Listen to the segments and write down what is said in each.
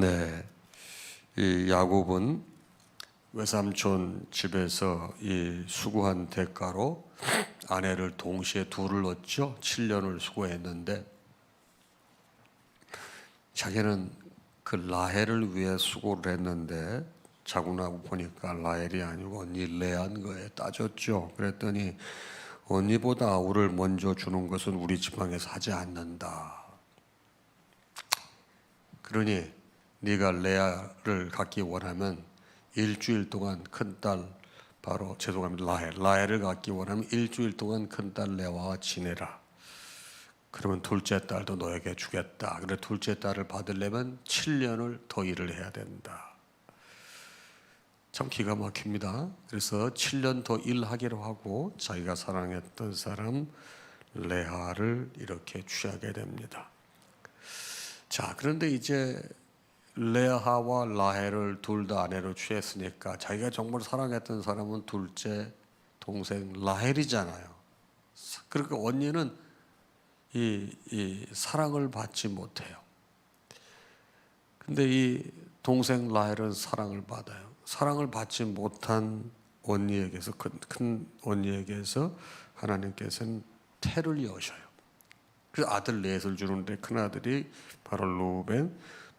네, 이 야곱은 외삼촌 집에서 이 수고한 대가로 아내를 동시에 둘을 얻죠. 7년을 수고했는데 자기는 그 라헬을 위해 수고를 했는데 자고 나고 보니까 라헬이 아니고 언니 레한 거에 따졌죠. 그랬더니 언니보다 우를 먼저 주는 것은 우리 지방에서 하지 않는다. 그러니 네가 레아를 갖기 원하면 일주일 동안 큰 딸 바로 죄송합니다 라헬 라헬을 갖기 원하면 일주일 동안 큰 딸 레아와 지내라. 그러면 둘째 딸도 너에게 주겠다. 그래 둘째 딸을 받으려면 7년을 더 일을 해야 된다. 참 기가 막힙니다. 그래서 7년 더 일하기로 하고 자기가 사랑했던 사람 레아를 이렇게 취하게 됩니다. 자, 그런데 이제 레아와 라헬을 둘 다 아내로 취했으니까 자기가 정말 사랑했던 사람은 둘째 동생 라헬이잖아요. 그러니까 언니는 이, 이 사랑을 받지 못해요. 근데 이 동생 라헬은 사랑을 받아요. 사랑을 받지 못한 언니에게서 큰, 큰 언니에게서 하나님께서는 태를 여셔요. 그래서 아들 넷을 주는데 큰 아들이 바로 루벤,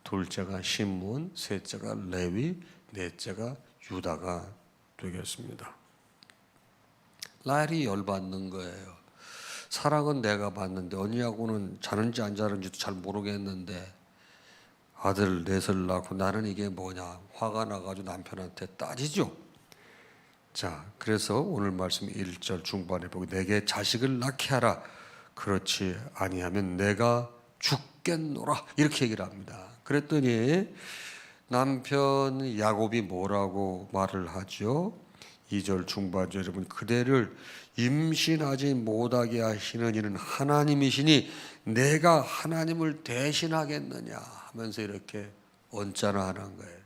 둘째가 시몬, 셋째가 레위, 넷째가 유다가 되겠습니다. 라헬이 열받는 거예요. 사랑은 내가 받는데 언니하고는 자는지 안 자는지도 잘 모르겠는데 아들 넷을 낳고 나는 이게 뭐냐 화가 나가지고 남편한테 따지죠. 자, 그래서 오늘 말씀 1절 중반에 보고 내게 자식을 낳게 하라. 그렇지 아니하면 내가 죽 겠노라. 이렇게 얘기를 합니다. 그랬더니 남편 야곱이 뭐라고 말을 하죠? 2절 중반절 여러분 그대를 임신하지 못하게 하시는 이는 하나님이시니 내가 하나님을 대신하겠느냐 하면서 이렇게 언짢아 하는 거예요.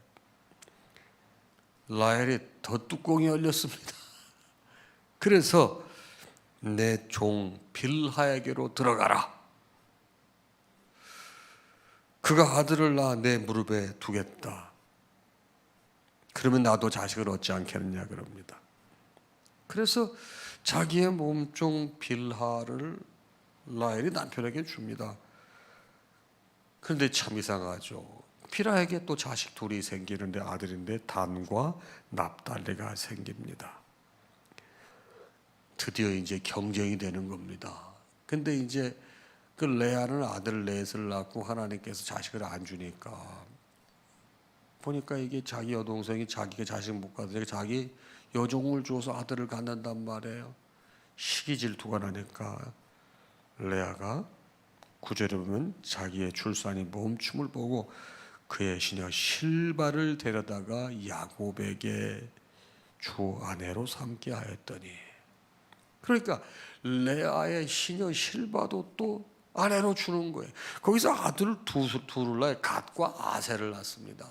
라헬이 더 뚜껑이 열렸습니다. 그래서 내 종 빌하에게로 들어가라. 그가 아들을 낳아 내 무릎에 두겠다. 그러면 나도 자식을 얻지 않겠느냐 그럽니다. 그래서 자기의 몸종 빌하를 라헬이 남편에게 줍니다. 그런데 참 이상하죠. 필하에게 또 자식 둘이 생기는데 아들인데 단과 납달리가 생깁니다. 드디어 이제 경쟁이 되는 겁니다. 근데 이제 그 레아는 아들 넷을 낳고 하나님께서 자식을 안 주니까 보니까 이게 자기 여동생이 자기가 자식 못 가서 자기 여종을 줘서 아들을 갖는단 말이에요. 시기 질투가 나니까 레아가 구절에 보면 자기의 출산이 멈춤을 보고 그의 시녀 실바를 데려다가 야곱에게 주 아내로 삼게 하였더니 그러니까 레아의 시녀 실바도 또 아내로 주는 거예요. 거기서 아들 두, 둘을 낳아 갓과 아세를 낳습니다.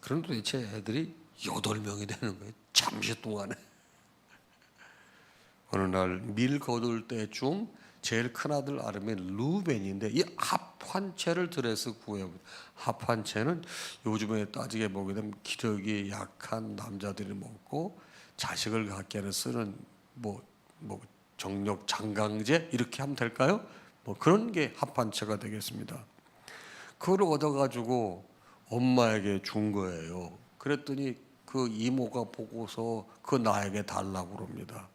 그럼 도대체 애들이 여덟 명이 되는 거예요. 잠시 동안에. 어느 날 밀 거둘 때쯤 제일 큰 아들 아름이 루벤인데 이 합한 채를 들여서 구해요. 합한 채는 요즘에 따지게 보게 되면 기력이 약한 남자들이 먹고 자식을 갖게 쓰는 뭐, 뭐 정력 장강제 이렇게 하면 될까요? 뭐 그런 게 합한 채가 되겠습니다. 그걸 얻어가지고 엄마에게 준 거예요. 그랬더니 그 이모가 보고서 그 나에게 달라고 그럽니다.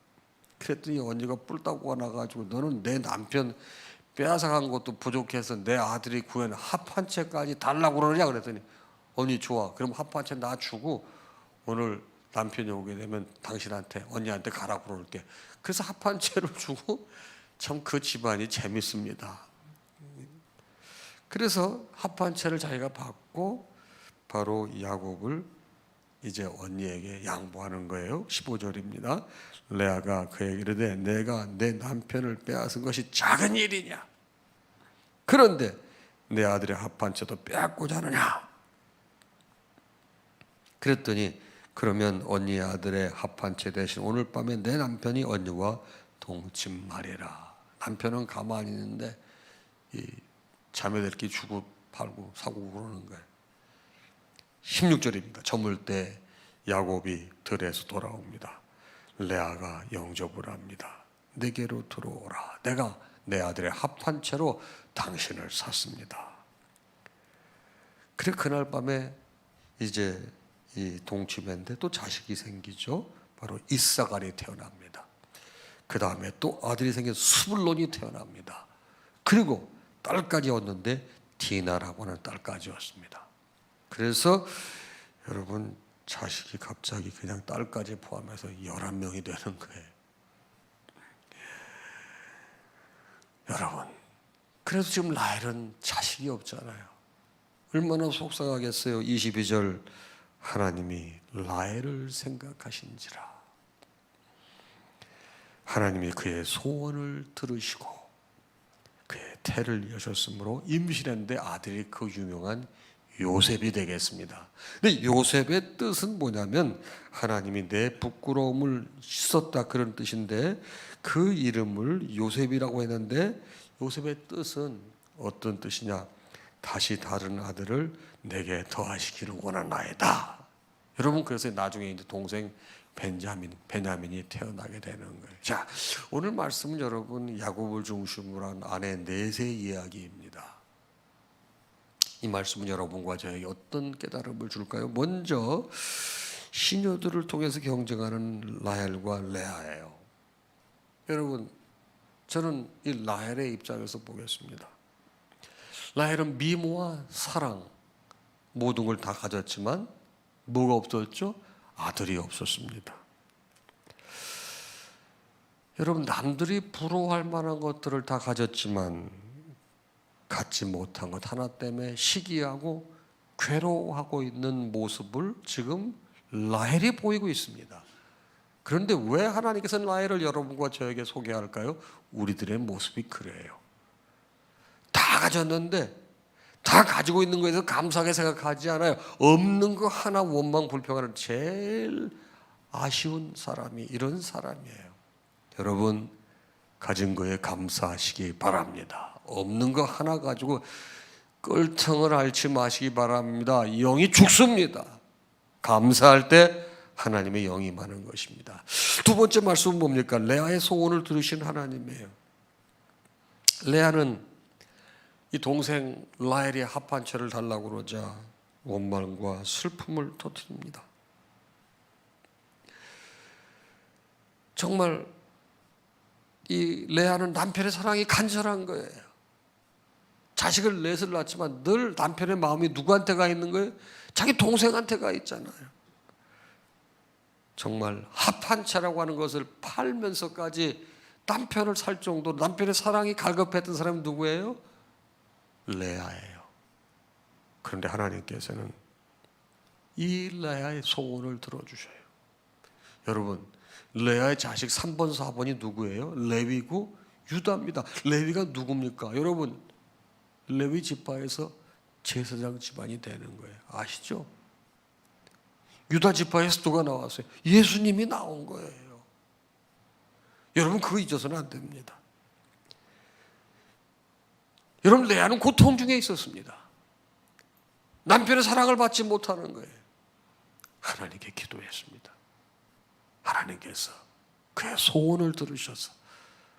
그랬더니 언니가 뿔따구가 나가지고 너는 내 남편 빼앗아간 것도 부족해서 내 아들이 구한 합한 채까지 달라고 그러냐 그랬더니 언니 좋아 그럼 합한 채 나 주고 오늘 남편이 오게 되면 당신한테 언니한테 가라고 그럴게 그래서 합한 채를 주고 참 그 집안이 재밌습니다 그래서 합한 채를 자기가 받고 바로 야곱을 이제 언니에게 양보하는 거예요. 15절입니다. 레아가 그에게 이르되 내가 내 남편을 빼앗은 것이 작은 일이냐? 그런데 내 아들의 합한 채도 빼앗고자 하느냐? 그랬더니 그러면 언니의 아들의 채 대신 오늘 밤에 내 남편이 언니와 동침 말이라. 남편은 가만히 있는데 이 자매들끼리 주고 팔고 사고 그러는 거예요. 16절입니다. 저물 때 야곱이 들에서 돌아옵니다. 레아가 영접을 합니다. 내게로 들어오라. 내가 내 아들의 합한 채로 당신을 샀습니다. 그래 그날 밤에 이제 이 동치배인데 또 자식이 생기죠. 바로 이사갈이 태어납니다. 그 다음에 또 아들이 생겨 수블론이 태어납니다. 그리고 딸까지 왔는데 디나라고 하는 딸까지 왔습니다. 그래서 여러분 자식이 갑자기 그냥 딸까지 포함해서 11명이 되는 거예요. 여러분 그래서 지금 라헬은 자식이 없잖아요. 얼마나 속상하겠어요. 22절 하나님이 라헬을 생각하신지라. 하나님이 그의 소원을 들으시고 그의 태를 여셨으므로 임신했는데 아들이 그 유명한 요셉이 되겠습니다. 근데 요셉의 뜻은 뭐냐면 하나님이 내 부끄러움을 씻었다 그런 뜻인데 그 이름을 요셉이라고 했는데 요셉의 뜻은 어떤 뜻이냐? 다시 다른 아들을 내게 더하시기를 원하나이다. 여러분 그래서 나중에 이제 동생 벤자민, 베냐민이 태어나게 되는 거예요. 자, 오늘 말씀은 여러분 야곱을 중심으로 한 아내 넷의 이야기입니다. 이 말씀은 여러분과 저에게 어떤 깨달음을 줄까요? 먼저 시녀들을 통해서 경쟁하는 라헬과 레아예요. 여러분, 저는 이 라헬의 입장에서 보겠습니다. 라헬은 미모와 사랑 모든 걸 다 가졌지만 뭐가 없었죠? 아들이 없었습니다. 여러분 남들이 부러워할 만한 것들을 다 가졌지만 갖지 못한 것 하나 때문에 시기하고 괴로워하고 있는 모습을 지금 라헬이 보이고 있습니다. 그런데 왜 하나님께서는 라헬을 여러분과 저에게 소개할까요? 우리들의 모습이 그래요. 다 가졌는데 다 가지고 있는 거에서 감사하게 생각하지 않아요. 없는 거 하나 원망 불평하는 제일 아쉬운 사람이 이런 사람이에요. 여러분 가진 거에 감사하시기 바랍니다. 없는 거 하나 가지고 껄텅을 앓지 마시기 바랍니다. 영이 죽습니다. 감사할 때 하나님의 영이 많은 것입니다. 두 번째 말씀은 뭡니까? 레아의 소원을 들으신 하나님이에요. 레아는 이 동생 라헬이 합한 채를 달라고 그러자 원망과 슬픔을 터뜨립니다. 정말 이 레아는 남편의 사랑이 간절한 거예요. 자식을 넷을 낳지만 늘 남편의 마음이 누구한테 가 있는 거예요? 자기 동생한테 가 있잖아요. 정말 합한 채라고 하는 것을 팔면서까지 남편을 살 정도로 남편의 사랑이 갈급했던 사람이 누구예요? 레아예요. 그런데 하나님께서는 이 레아의 소원을 들어주셔요. 여러분, 레아의 자식 3번, 4번이 누구예요? 레위고 유다입니다. 레위가 누굽니까? 여러분, 레위 지파에서 제사장 집안이 되는 거예요. 아시죠? 유다 지파에서 누가 나왔어요? 예수님이 나온 거예요. 여러분, 그거 잊어서는 안 됩니다. 여러분 레아는 고통 중에 있었습니다. 남편의 사랑을 받지 못하는 거예요. 하나님께 기도했습니다. 하나님께서 그의 소원을 들으셔서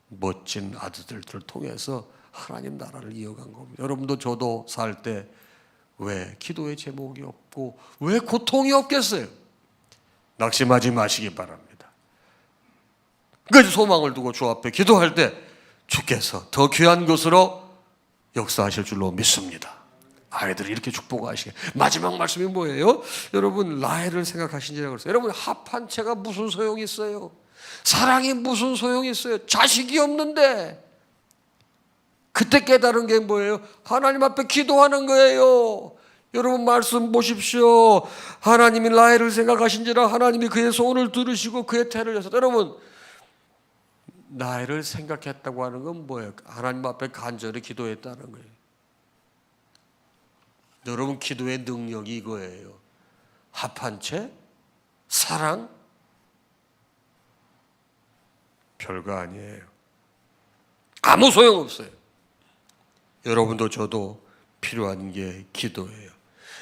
멋진 아들들을 통해서 하나님 나라를 이어간 겁니다. 여러분도 저도 살 때 왜 기도의 제목이 없고 왜 고통이 없겠어요? 낙심하지 마시기 바랍니다. 그 소망을 두고 주 앞에 기도할 때 주께서 더 귀한 것으로 역사하실 줄로 믿습니다. 아이들을 이렇게 축복하시게. 마지막 말씀이 뭐예요? 여러분 라헬을 생각하신지라고 그랬어요. 여러분 합한 채가 무슨 소용이 있어요? 사랑이 무슨 소용이 있어요? 자식이 없는데 그때 깨달은 게 뭐예요? 하나님 앞에 기도하는 거예요. 여러분 말씀 보십시오. 하나님이 라헬을 생각하신지라 하나님이 그의 소원을 들으시고 그의 태를 여서 여러분 나를 생각했다고 하는 건 뭐예요? 하나님 앞에 간절히 기도했다는 거예요. 여러분 기도의 능력이 이거예요. 합한 채 사랑 별거 아니에요. 아무 소용 없어요. 여러분도 저도 필요한 게 기도예요.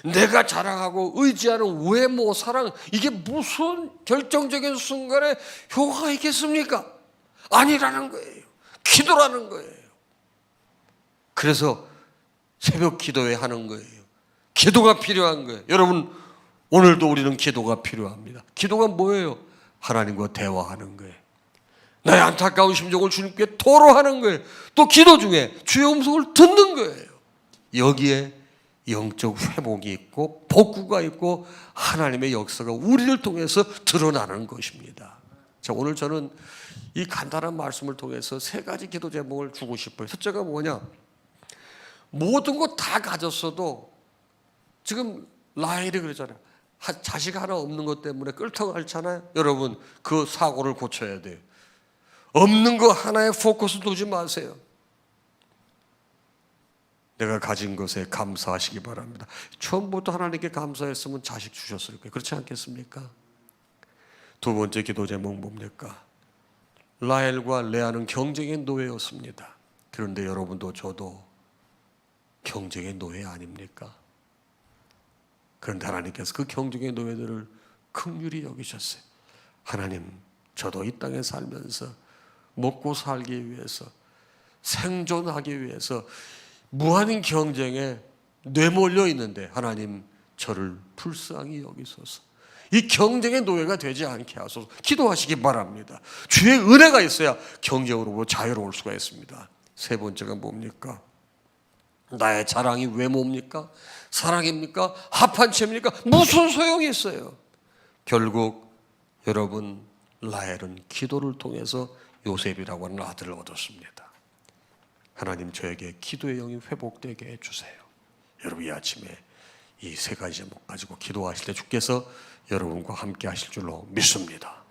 내가 자랑하고 의지하는 외모, 사랑 이게 무슨 결정적인 순간에 효과가 있겠습니까? 아니라는 거예요. 기도라는 거예요. 그래서 새벽 기도회 하는 거예요. 기도가 필요한 거예요. 여러분 오늘도 우리는 기도가 필요합니다. 기도가 뭐예요? 하나님과 대화하는 거예요. 나의 안타까운 심정을 주님께 토로하는 거예요. 또 기도 중에 주의 음성을 듣는 거예요. 여기에 영적 회복이 있고 복구가 있고 하나님의 역사가 우리를 통해서 드러나는 것입니다. 자, 오늘 저는 이 간단한 말씀을 통해서 세 가지 기도 제목을 주고 싶어요. 첫째가 뭐냐? 모든 거다 가졌어도 지금 라헬이 그러잖아요. 하- 자식 하나 없는 것 때문에 끌통 앓잖아요. 여러분 그 사고를 고쳐야 돼요. 없는 거 하나에 포커스 두지 마세요. 내가 가진 것에 감사하시기 바랍니다. 처음부터 하나님께 감사했으면 자식 주셨을 거예요. 그렇지 않겠습니까? 두 번째 기도 제목 뭡니까? 라헬과 레아는 경쟁의 노예였습니다. 그런데 여러분도 저도 경쟁의 노예 아닙니까? 그런데 하나님께서 그 경쟁의 노예들을 극률히 여기셨어요. 하나님, 저도 이 땅에 살면서 먹고 살기 위해서 생존하기 위해서 무한 경쟁에 내몰려 있는데 하나님 저를 불쌍히 여기소서. 이 경쟁의 노예가 되지 않게 하소서. 기도하시기 바랍니다. 주의 은혜가 있어야 경쟁으로부터 자유로울 수가 있습니다. 세 번째가 뭡니까? 나의 자랑이 외모입니까? 사랑입니까? 합한 채입니까? 무슨 소용이 있어요? 결국 여러분 라헬은 기도를 통해서 요셉이라고 하는 아들을 얻었습니다. 하나님 저에게 기도의 영이 회복되게 해주세요. 여러분 이 아침에 이 세 가지 제목 가지고 기도하실 때 주께서 여러분과 함께 하실 줄로 믿습니다.